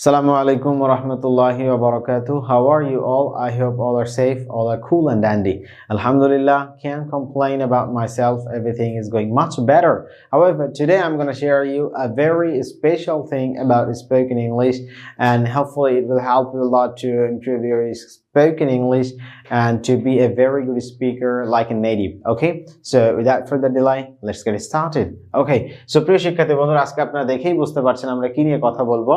Assalamu alaikum wa rahmatullahi wa barakatuh. How are you all? I hope all are safe, all are cool and dandy. Alhamdulillah, can't complain about myself. Everything is going much better. However, today I'm going to share you a very special thing about spoken English and hopefully it will help you a lot to improve your spoken English and to be a very good speaker like a native. Okay? So without further delay, let's get started. Okay. So প্রিয় শিক্ষার্থী বন্ধুরা আজকে আপনারা দেখেই বুঝতে পারছেন আমরা কি নিয়ে কথা বলব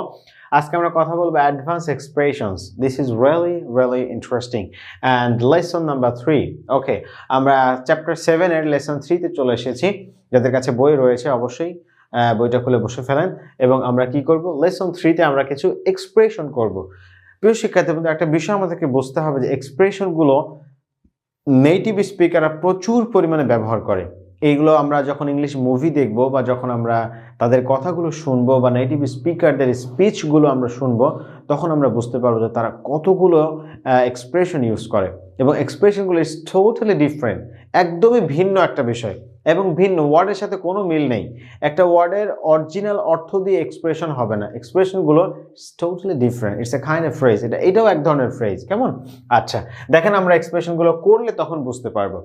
আজকে আমরা কথা বলব advance expressions this is really really interesting and lesson number three okay আমরা চ্যাপ্টার সেভেনের লেসন থ্রিতে চলে এসেছি যাদের কাছে বই রয়েছে অবশ্যই বইটা খুলে বসে ফেলেন এবং আমরা কি করব লেসন থ্রিতে আমরা কিছু এক্সপ্রেশন করব প্রিয় শিক্ষার্থী, বন্ধু, একটা বিষয় আমাদেরকে বুঝতে হবে যে এক্সপ্রেশনগুলো নেটিভ স্পিকাররা প্রচুর পরিমাণে ব্যবহার করে। এইগুলো আমরা যখন ইংলিশ মুভি দেখব বা যখন আমরা তাদের কথাগুলো শুনব বা নেটিভ স্পিকারদের স্পিচগুলো আমরা শুনব, তখন আমরা বুঝতে পারব যে তারা কতগুলো এক্সপ্রেশন ইউজ করে। এবং এক্সপ্রেশনগুলো ইজ টোটালি ডিফারেন্ট একদমই ভিন্ন একটা বিষয়। এবং ভিন্ন ওয়ার্ডের সাথে কোনো মিল নেই। একটা ওয়ার্ডের অরিজিনাল অর্থ দিয়ে এক্সপ্রেশন হবে না। এক্সপ্রেশনগুলো totally different it's a kind of phrase এটা, এটাও এক ধরনের ফ্রেজ কেমন? আচ্ছা দেখেন আমরা এক্সপ্রেশনগুলো করলে তখন বুঝতে পারব।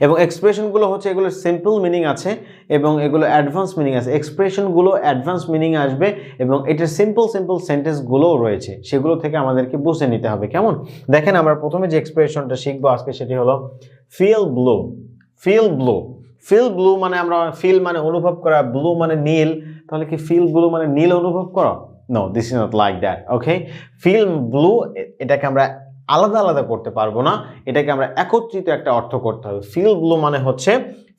এবং এক্সপ্রেশনগুলো হচ্ছে এগুলোর সিম্পল মিনিং আছে এবং এগুলো অ্যাডভান্স মিনিং আছে। এক্সপ্রেশনগুলো অ্যাডভান্স মিনিং আসবে এবং এটার সিম্পল সিম্পল সেন্টেন্সগুলোও রয়েছে। সেগুলো থেকে আমাদেরকে বুঝে নিতে হবে। কেমন? দেখেন আমরা প্রথমে যে এক্সপ্রেশনটা শিখব আজকে সেটি হলো feel blue feel blue feel blue মানে আমরা ফিল মানে অনুভব করা ব্লু মানে নীল। তাহলে কি ফিল ব্লু মানে নীল অনুভব করা? No this is not like that okay feel blue এটাকে আমরা আলাদা আলাদা করতে পারব না। এটাকে আমরা একত্রিত একটা অর্থ করতে হবে। ফিল ব্লু মানে হচ্ছে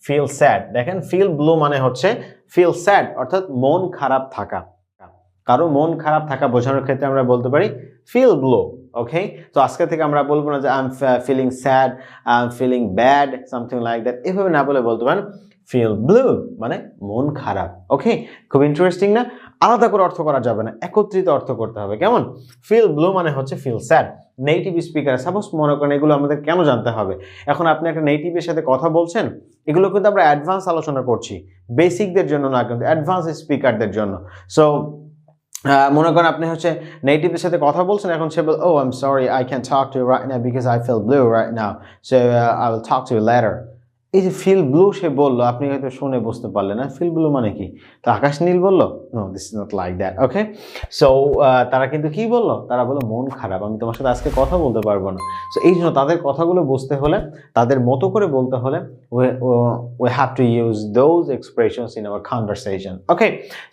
ফিল স্যাড দেখেন ফিল ব্লু মানে হচ্ছে ফিল স্যাড অর্থাৎ মন খারাপ থাকা। কারও মন খারাপ থাকা বোঝানোর ক্ষেত্রে আমরা বলতে পারি ফিল ব্লো ওকে তো আজকে থেকে আমরা বলব না যে I am feeling sad I am feeling bad something like that এভাবে না বলে বলতে পারেন ফিল ব্লু মানে মন খারাপ ওকে খুব ইন্টারেস্টিং না? আলাদা করে অর্থ করা যাবে না, একত্রিত অর্থ করতে হবে, কেমন? ফিল ব্লু মানে হচ্ছে feel sad native speaker suppose মনে করেন এগুলো আমাদের কেন জানতে হবে? এখন আপনি একটা নেটিভের সাথে কথা বলছেন, এগুলো কিন্তু আমরা অ্যাডভান্স আলোচনা করছি বেসিকদের জন্য না, কিন্তু অ্যাডভান্স স্পিকারদের জন্য। সো মনে করেন আপনি হচ্ছে নেটিভের সাথে কথা বলছেন, এখন সে বল ও I am sorry I can talk to right না because I feel blue right now so I will talk to later এই যে ফিল ব্লু সে বলল, আপনি হয়তো শুনে বুঝতে পারলেন না। ফিল ব্লু মানে কি? তো আকাশ নীল বলল? No this is not like that okay so তারা কিন্তু কি বলল? তারা বলল, মন খারাপ, আমি তোমার সাথে আজকে কথা বলতে পারব না। সো এই জন্য তাদের কথাগুলো বুঝতে হলে, তাদের মতো করে বলতে হলে we have to use those expressions in our conversation okay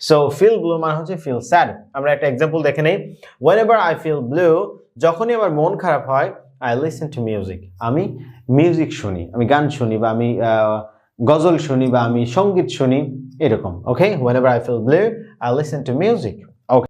so feel blue মানে হচ্ছে ফিল স্যাড আমরা একটা এক্সাম্পল দেখে নেই। Whenever I feel blue যখনই আমার মন খারাপ হয় আই লিসেন টু মিউজিক আমি মিউজিক শুনি, আমি গান শুনি বা আমি গজল শুনি বা আমি সংগীত শুনি, এরকম okay whenever I feel blue I listen to music